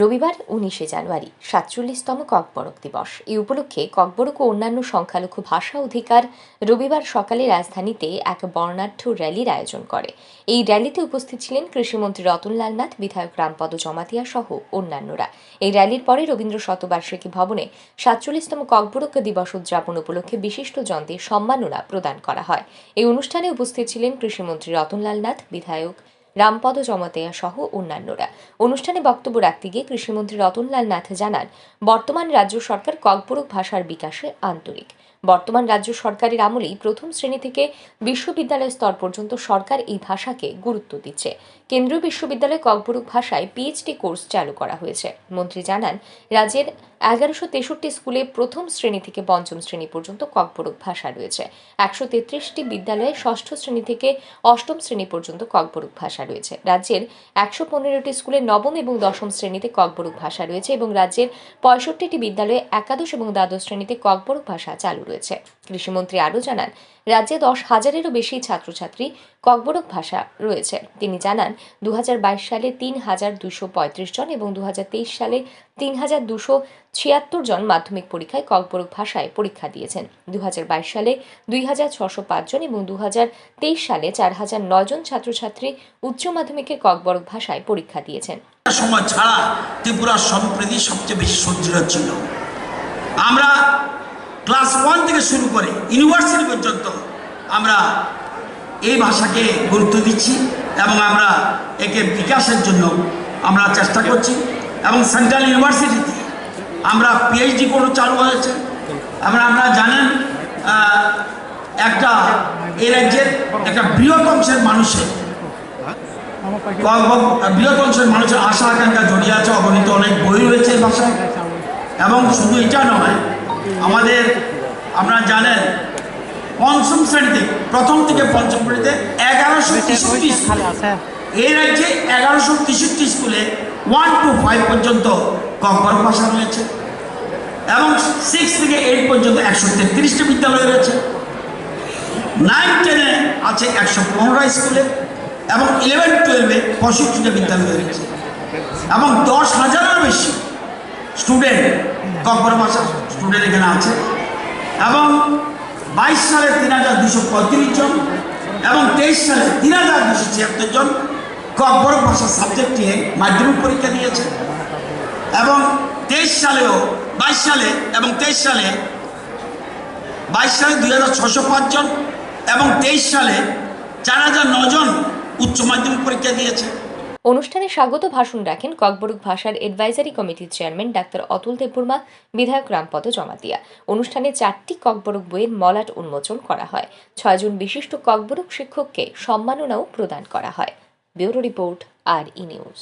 রবিবার উনিশে জানুয়ারি, সাতচল্লিশতম ককবরক দিবস। এই উপলক্ষে ককবরক ও অন্যান্য সংখ্যালঘু ভাষা অধিকার রবিবার সকালে রাজধানীতে এক বর্ণাঢ্য র্যালির আয়োজন করে। এই র্যালিতে উপস্থিত ছিলেন কৃষিমন্ত্রী রতনলাল নাথ, বিধায়ক রামপদ জমাতিয়া সহ অন্যান্যরা। এই র্যালির পরে রবীন্দ্র শতবার্ষিকী ভবনে সাতচল্লিশতম ককবরক দিবস উদযাপন উপলক্ষে বিশিষ্ট জনদের সম্মাননা প্রদান করা হয়। এই অনুষ্ঠানে উপস্থিত ছিলেন কৃষিমন্ত্রী রতনলাল নাথ, বিধায়ক রামপদ জমাতেয়া সহ অন্যান্যরা। অনুষ্ঠানে বক্তব্য রাখতে গিয়ে কৃষিমন্ত্রী রতনলাল নাথ জানান, বর্তমান রাজ্য সরকার কল্পরূপ ভাষার বিকাশে আন্তরিক। বর্তমান রাজ্য সরকারের আমলেই প্রথম শ্রেণি থেকে বিশ্ববিদ্যালয় স্তর পর্যন্ত সরকার এই ভাষাকে গুরুত্ব দিচ্ছে। কেন্দ্রীয় বিশ্ববিদ্যালয়ে কল্পরূপ ভাষায় পিএইচডি কোর্স চালু করা হয়েছে। মন্ত্রী জানান, রাজ্যের এগারোশো তেষট্টি স্কুলে প্রথম শ্রেণি থেকে পঞ্চম শ্রেণি পর্যন্ত ককবরক ভাষা রয়েছে। একশো তেত্রিশটি বিদ্যালয়ে ষষ্ঠ শ্রেণি থেকে অষ্টম শ্রেণি পর্যন্ত ককবরক ভাষা রয়েছে। রাজ্যের একশো পনেরোটি স্কুলে নবম এবং দশম শ্রেণীতে ককবরক ভাষা রয়েছে এবং রাজ্যের পঁয়ষট্টিটি বিদ্যালয়ে একাদশ এবং দ্বাদশ শ্রেণীতে ককবরক ভাষা চালু রয়েছে। কৃষিমন্ত্রী আরও জানান, রাজ্যে দশ হাজারেরও বেশি ছাত্রছাত্রী ককবরক ভাষা রয়েছে। তিনি জানান দু সালে তিন হাজার দুশো পঁয়ত্রিশ জন এবং দু সালে তিন হাজার দুশো ছিয়াত্তর জন মাধ্যমিক পরীক্ষায় ককবরক ভাষায় পরীক্ষা দিয়েছেন। দু সালে দুই হাজার ছশো পাঁচ জন এবং দু হাজার তেইশ সালে চার হাজার নয় জন ছাত্রছাত্রী উচ্চ মাধ্যমিকে ককবরক ভাষায় পরীক্ষা দিয়েছেন। সময় ছাড়া ত্রিপুরার সম্প্রীতি সবচেয়ে বেশি সজ্জিত ছিল। ক্লাস ওয়ান থেকে শুরু করে ইউনিভার্সিটি পর্যন্ত আমরা এই ভাষাকে গুরুত্ব দিচ্ছি এবং আমরা একে বিকাশের জন্য আমরা চেষ্টা করছি এবং সেন্ট্রাল ইউনিভার্সিটিতে আমরা পিএইচডি কোর্স চালু হয়েছে। এবং আপনারা জানেন একটা এই রাজ্যের একটা বৃহৎ অংশের মানুষের বৃহৎ অংশের মানুষের আশা আকাঙ্ক্ষা জড়িয়ে আছে। অগণিত অনেক বই রয়েছে এই ভাষায়। এবং শুধু এটা নয়, আমাদের আপনারা জানেন পঞ্চম শ্রেণীতে প্রথম থেকে পঞ্চম শ্রেণীতে এগারোশো তেষট্টি স্কুল। এই রাজ্যে এগারোশো তেষট্টি স্কুলে ওয়ান টু ফাইভ পর্যন্ত ককবর ভাষা রয়েছে এবং সিক্স থেকে এইট পর্যন্ত একশো তেত্রিশটি বিদ্যালয় রয়েছে। নাইন টেনে আছে একশো পনেরো স্কুলে এবং ইলেভেন টুয়েলভে পঁয়ষট্টিটা বিদ্যালয় রয়েছে। এবং দশ হাজারের বেশি স্টুডেন্ট ককবর ভাষা স্টুডেন্ট এখানে আছে। এবং বাইশ সালে তিন হাজার দুশো পঁয়ত্রিশ জন এবং তেইশ সালে তিন হাজার দুশো ছিয়াত্তর জন ককবর ভাষা সাবজেক্ট নিয়ে মাধ্যমিক পরীক্ষা দিয়েছে। এবং তেইশ সালেও, বাইশ সালে এবং তেইশ সালে, বাইশ সালে দুই হাজার ছশো পাঁচজন এবং তেইশ সালে চার হাজার নজন উচ্চ মাধ্যমিক পরীক্ষা দিয়েছে। অনুষ্ঠানে স্বাগত ভাষণ রাখেন ককবরুক ভাষার এডভাইজারি কমিটির চেয়ারম্যান ডাক্তার অতুল দেববর্মা, বিধায়ক রামপদ জমাতিয়া। অনুষ্ঠানে চারটি ককবরক বইয়ের মলাট উন্মোচন করা হয়। ছয়জন বিশিষ্ট ককবরক শিক্ষককে সম্মাননাও প্রদান করা হয়। Bureau report, R E news.